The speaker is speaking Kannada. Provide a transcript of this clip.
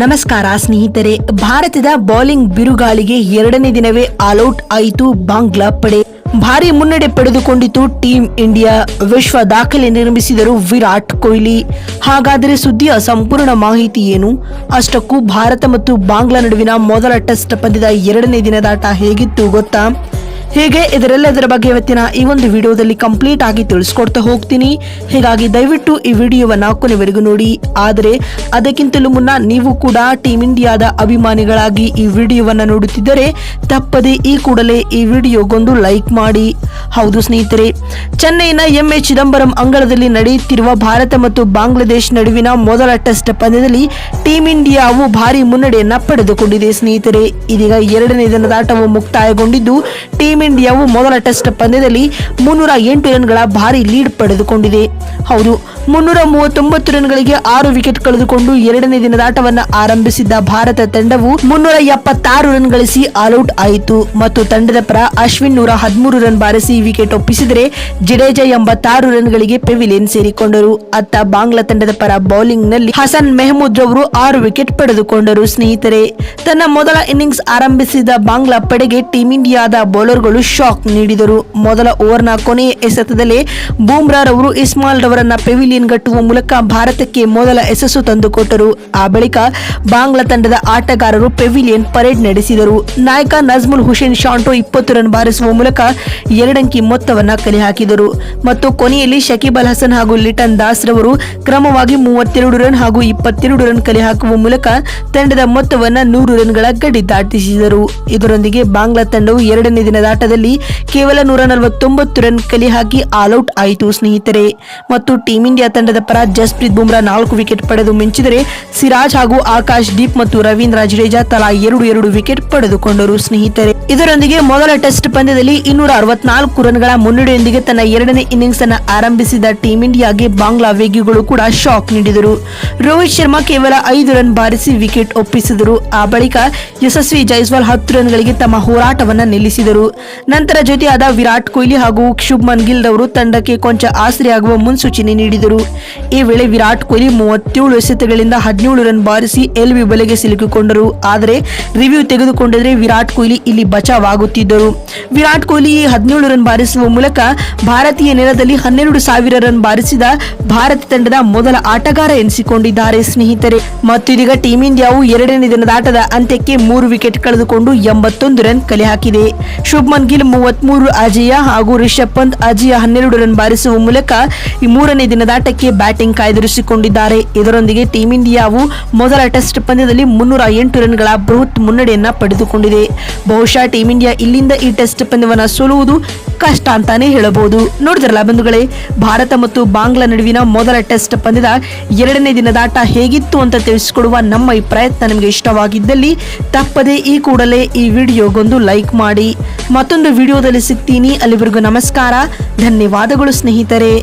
ನಮಸ್ಕಾರ ಸ್ನೇಹಿತರೆ, ಭಾರತದ ಬೌಲಿಂಗ್ ಬಿರುಗಾಳಿಗೆ ಎರಡನೇ ದಿನವೇ ಆಲ್ಔಟ್ ಆಯಿತು ಬಾಂಗ್ಲಾ ಪಡೆ. ಭಾರಿ ಮುನ್ನಡೆ ಪಡೆದುಕೊಂಡಿತು ಟೀಂ ಇಂಡಿಯಾ. ವಿಶ್ವ ದಾಖಲೆ ನಿರ್ಮಿಸಿದರು ವಿರಾಟ್ ಕೊಹ್ಲಿ. ಹಾಗಾದರೆ ಸುದ್ದಿಯ ಸಂಪೂರ್ಣ ಮಾಹಿತಿ ಏನು? ಅಷ್ಟಕ್ಕೂ ಭಾರತ ಮತ್ತು ಬಾಂಗ್ಲಾ ನಡುವಿನ ಮೊದಲ ಟೆಸ್ಟ್ ಪಂದ್ಯದ ಎರಡನೇ ದಿನದಾಟ ಹೇಗಿತ್ತು ಗೊತ್ತಾ? ಹೀಗೆ? ಇದರೆಲ್ಲದರ ಬಗ್ಗೆ ಇವತ್ತಿನ ಈ ಒಂದು ವಿಡಿಯೋದಲ್ಲಿ ಕಂಪ್ಲೀಟ್ ಆಗಿ ತಿಳಿಸ್ಕೊಡ್ತಾ ಹೋಗ್ತೀನಿ. ಹೀಗಾಗಿ ದಯವಿಟ್ಟು ಈ ವಿಡಿಯೋವನ್ನು ಕೊನೆವರೆಗೂ ನೋಡಿ. ಆದರೆ, ಅದಕ್ಕಿಂತಲೂ ಮುನ್ನ ನೀವು ಕೂಡ ಟೀಮ್ ಇಂಡಿಯಾದ ಅಭಿಮಾನಿಗಳಾಗಿ ಈ ವಿಡಿಯೋವನ್ನು ನೋಡುತ್ತಿದ್ದರೆ, ತಪ್ಪದೆ ಈ ಕೂಡಲೇ ಈ ವಿಡಿಯೋಗೊಂದು ಲೈಕ್ ಮಾಡಿ. ಹೌದು ಸ್ನೇಹಿತರೆ, ಚೆನ್ನೈನ ಎಂ ಎ ಚಿದಂಬರಂ ಅಂಗಳದಲ್ಲಿ ನಡೆಯುತ್ತಿರುವ ಭಾರತ ಮತ್ತು ಬಾಂಗ್ಲಾದೇಶ್ ನಡುವಿನ ಮೊದಲ ಟೆಸ್ಟ್ ಪಂದ್ಯದಲ್ಲಿ ಟೀಂ ಇಂಡಿಯಾವು ಭಾರಿ ಮುನ್ನಡೆಯನ್ನ ಪಡೆದುಕೊಂಡಿದೆ ಸ್ನೇಹಿತರೆ. ಇದೀಗ ಎರಡನೇ ದಿನದಾಟವು ಮುಕ್ತಾಯಗೊಂಡಿದ್ದು ಟೀಂ ಇಂಡಿಯಾವು ಮೊದಲ ಟೆಸ್ಟ್ ಪಂದ್ಯದಲ್ಲಿ ಮುನ್ನೂರ ಎಂಟು ರನ್ಗಳ ಭಾರಿ ಲೀಡ್ ಪಡೆದುಕೊಂಡಿದೆ. ಹೌದು ಮುನ್ನೂರ ಮೂವತ್ತೊಂಬತ್ತು ರನ್ಗಳಿಗೆ ಆರು ವಿಕೆಟ್ ಕಳೆದುಕೊಂಡು ಎರಡನೇ ದಿನದ ಆಟವನ್ನು ಆರಂಭಿಸಿದ್ದ ಭಾರತ ತಂಡವು ಮುನ್ನೂರ ಎಪ್ಪತ್ತಾರು ರನ್ ಗಳಿಸಿ ಆಲ್ಔಟ್ ಆಯಿತು. ಮತ್ತು ತಂಡದ ಪರ ಅಶ್ವಿನ್ ನೂರ ಹದಿಮೂರು ರನ್ ಬಾರಿಸಿ ವಿಕೆಟ್ ಒಪ್ಪಿಸಿದರೆ ಜಡೇಜಾ ಎಂಬತ್ತಾರು ರನ್ಗಳಿಗೆ ಪೆವಿಲಿಯನ್ ಸೇರಿಕೊಂಡರು. ಅತ್ತ ಬಾಂಗ್ಲಾ ತಂಡದ ಪರ ಬೌಲಿಂಗ್ನಲ್ಲಿ ಹಸನ್ ಮೆಹಮೂದ್ ರವರು ಆರು ವಿಕೆಟ್ ಪಡೆದುಕೊಂಡರು. ಸ್ನೇಹಿತರೆ, ತನ್ನ ಮೊದಲ ಇನ್ನಿಂಗ್ಸ್ ಆರಂಭಿಸಿದ ಬಾಂಗ್ಲಾ ಪಡೆಗೆ ಟೀಂ ಇಂಡಿಯಾದ ಬೌಲರ್ಗಳು ಶಾಕ್ ನೀಡಿದರು. ಮೊದಲ ಓವರ್ನ ಕೊನೆಯ ಎಸೆತದಲ್ಲೇ ಬೂಮ್ರಾ ರವರು ಇಸ್ಮಾಲ್ ರವರನ್ನ ಪೆವಿಲಿಯನ್ ಗಟ್ಟುವ ಮೂಲಕ ಭಾರತಕ್ಕೆ ಮೊದಲ ಯಶಸ್ಸು ತಂದುಕೊಟ್ಟರು. ಆ ಬಳಿಕ ಬಾಂಗ್ಲಾ ತಂಡದ ಆಟಗಾರರು ಪೆವಿಲಿಯನ್ ಪರೇಡ್ ನಡೆಸಿದರು. ನಾಯಕ ನಜ್ಮುಲ್ ಹುಸೇನ್ ಶಾಂಟೋ ಇಪ್ಪತ್ತು ರನ್ ಬಾರಿಸುವ ಮೂಲಕ ಎರಡಂಕಿ ಮೊತ್ತವನ್ನು ಕಲೆ ಹಾಕಿದರು ಮತ್ತು ಕೊನೆಯಲ್ಲಿ ಶಕೀಬ್ ಅಲ್ ಹಸನ್ ಹಾಗೂ ಲಿಟನ್ ದಾಸ್ ರವರು ಕ್ರಮವಾಗಿ ಮೂವತ್ತೆರಡು ರನ್ ಹಾಗೂ ಇಪ್ಪತ್ತೆರಡು ರನ್ ಕಲೆ ಹಾಕುವ ಮೂಲಕ ತಂಡದ ಮೊತ್ತವನ್ನು ನೂರು ರನ್ಗಳ ಗಡಿ ದಾಟಿಸಿದರು. ಇದರೊಂದಿಗೆ ಬಾಂಗ್ಲಾ ತಂಡವು ಎರಡನೇ ದಿನದ ಆಟದಲ್ಲಿ ಕೇವಲ ನೂರ ನಲವತ್ತೊಂಬತ್ತು ರನ್ ಕಲೆ ಹಾಕಿ ಆಲ್ಔಟ್ ಆಯಿತು, ಸ್ನೇಹಿತರೆ. ಮತ್ತು ಟೀಂ ಇಂಡಿಯಾ ತಂಡದ ಪರ ಜಸ್ಪ್ರೀತ್ ಬುಮ್ರಾ ನಾಲ್ಕು ವಿಕೆಟ್ ಪಡೆದು ಮಿಂಚಿದರೆ ಸಿರಾಜ್ ಹಾಗೂ ಆಕಾಶ್ ದೀಪ್ ಮತ್ತು ರವೀಂದ್ರ ಜಡೇಜಾ ತಲಾ ಎರಡು ಎರಡು ವಿಕೆಟ್ ಪಡೆದುಕೊಂಡರು ಸ್ನೇಹಿತರೆ. ಇದರೊಂದಿಗೆ ಮೊದಲ ಟೆಸ್ಟ್ ಪಂದ್ಯದಲ್ಲಿ ಇನ್ನೂರ ಅರವತ್ನಾಲ್ಕು ರನ್ಗಳ ಮುನ್ನಡೆಯೊಂದಿಗೆ ತನ್ನ ಎರಡನೇ ಇನ್ನಿಂಗ್ಸ್ ಅನ್ನು ಆರಂಭಿಸಿದ ಟೀಂ ಇಂಡಿಯಾಗೆ ಬಾಂಗ್ಲಾ ವೇಗಿಗಳು ಕೂಡ ಶಾಕ್ ನೀಡಿದರು. ರೋಹಿತ್ ಶರ್ಮಾ ಕೇವಲ ಐದು ರನ್ ಬಾರಿಸಿ ವಿಕೆಟ್ ಒಪ್ಪಿಸಿದರು. ಆ ಬಳಿಕ ಯಶಸ್ವಿ ಜೈಸ್ವಾಲ್ ಹತ್ತು ರನ್ಗಳಿಗೆ ತಮ್ಮ ಹೋರಾಟವನ್ನು ನಿಲ್ಲಿಸಿದರು. ನಂತರ ಜೊತೆಯಾದ ವಿರಾಟ್ ಕೊಹ್ಲಿ ಹಾಗೂ ಶುಭ್ಮನ್ ಗಿಲ್ ರವರು ತಂಡಕ್ಕೆ ಕೊಂಚ ಆಸರೆಯಾಗುವ ಮುನ್ಸೂಚನೆ ನೀಡಿದರು. ಈ ವೇಳೆ ವಿರಾಟ್ ಕೊಹ್ಲಿ ಮೂವತ್ತೇಳು ಎಸೆತಗಳಿಂದ ಹದಿನೇಳು ರನ್ ಬಾರಿಸಿ ಎಲ್ವಿ ಬಲೆಗೆ ಸಿಲುಕಿಕೊಂಡರು. ಆದರೆ ರಿವ್ಯೂ ತೆಗೆದುಕೊಂಡಿದ್ರೆ ವಿರಾಟ್ ಕೊಹ್ಲಿ ಇಲ್ಲಿ ಬಚಾವಾಗುತ್ತಿದ್ದರು. ವಿರಾಟ್ ಕೊಹ್ಲಿ ಹದಿನೇಳು ರನ್ ಬಾರಿಸುವ ಮೂಲಕ ಭಾರತೀಯ ನೆಲದಲ್ಲಿ ಹನ್ನೆರಡು ಸಾವಿರ ರನ್ ಬಾರಿಸಿದ ಭಾರತ ತಂಡದ ಮೊದಲ ಆಟಗಾರ ಎನಿಸಿಕೊಂಡಿದ್ದಾರೆ ಸ್ನೇಹಿತರೆ. ಮತ್ತು ಇದೀಗ ಟೀಂ ಇಂಡಿಯಾವು ಎರಡನೇ ದಿನದ ಆಟದ ಅಂತ್ಯಕ್ಕೆ ಮೂರು ವಿಕೆಟ್ ಕಳೆದುಕೊಂಡು ಎಂಬತ್ತೊಂದು ರನ್ ಕಲೆ ಹಾಕಿದೆ. ಶುಭ್ಮನ್ ಗಿಲ್ ಮೂವತ್ಮೂರು, ಅಜಯ ಹಾಗೂ ರಿಷಬ್ ಪಂತ್ ಅಜಯ ಹನ್ನೆರಡು ರನ್ ಬಾರಿಸುವ ಮೂಲಕ ಈ ಮೂರನೇ ದಿನದಾಟಕ್ಕೆ ಬ್ಯಾಟಿಂಗ್ ಕಾಯ್ದಿರಿಸಿಕೊಂಡಿದ್ದಾರೆ. ಇದರೊಂದಿಗೆ ಟೀಂ ಇಂಡಿಯಾವು ಮೊದಲ ಟೆಸ್ಟ್ ಪಂದ್ಯದಲ್ಲಿ ಮುನ್ನೂರ ಎಂಟು ರನ್ಗಳ ಬೃಹತ್ ಮುನ್ನಡೆಯನ್ನ ಪಡೆದುಕೊಂಡಿದೆ. ಬಹುಶಃ ಟೀಂ ಇಂಡಿಯಾ ಇಲ್ಲಿಂದ ಈ ಟೆಸ್ಟ್ ಪಂದ್ಯವನ್ನು ಸೋಲುವುದು ಕಷ್ಟ ಅಂತಾನೆ ಹೇಳಬಹುದು. ನೋಡಿದ್ರಲ್ಲ ಬಂಧುಗಳೇ, ಭಾರತ ಮತ್ತು ಬಾಂಗ್ಲಾ ನಡುವಿನ ಮೊದಲ ಟೆಸ್ಟ್ ಪಂದ್ಯದ ಎರಡನೇ ದಿನದಾಟ ಹೇಗಿತ್ತು ಅಂತ ತಿಳಿಸಿಕೊಡುವ ನಮ್ಮ ಈ ಪ್ರಯತ್ನ ನಿಮಗೆ ಇಷ್ಟವಾಗಿದ್ದಲ್ಲಿ ತಪ್ಪದೇ ಈ ಕೂಡಲೇ ಈ ವಿಡಿಯೋಗೊಂದು ಲೈಕ್ ಮಾಡಿ. ಮತ್ತೊಂದು ವಿಡಿಯೋದಲ್ಲಿ ಸಿಗ್ತೀನಿ. ಅಲ್ಲಿವರೆಗೂ ನಮಸ್ಕಾರ. ಧನ್ಯವಾದಗಳು ಸ್ನೇಹಿತರೆ.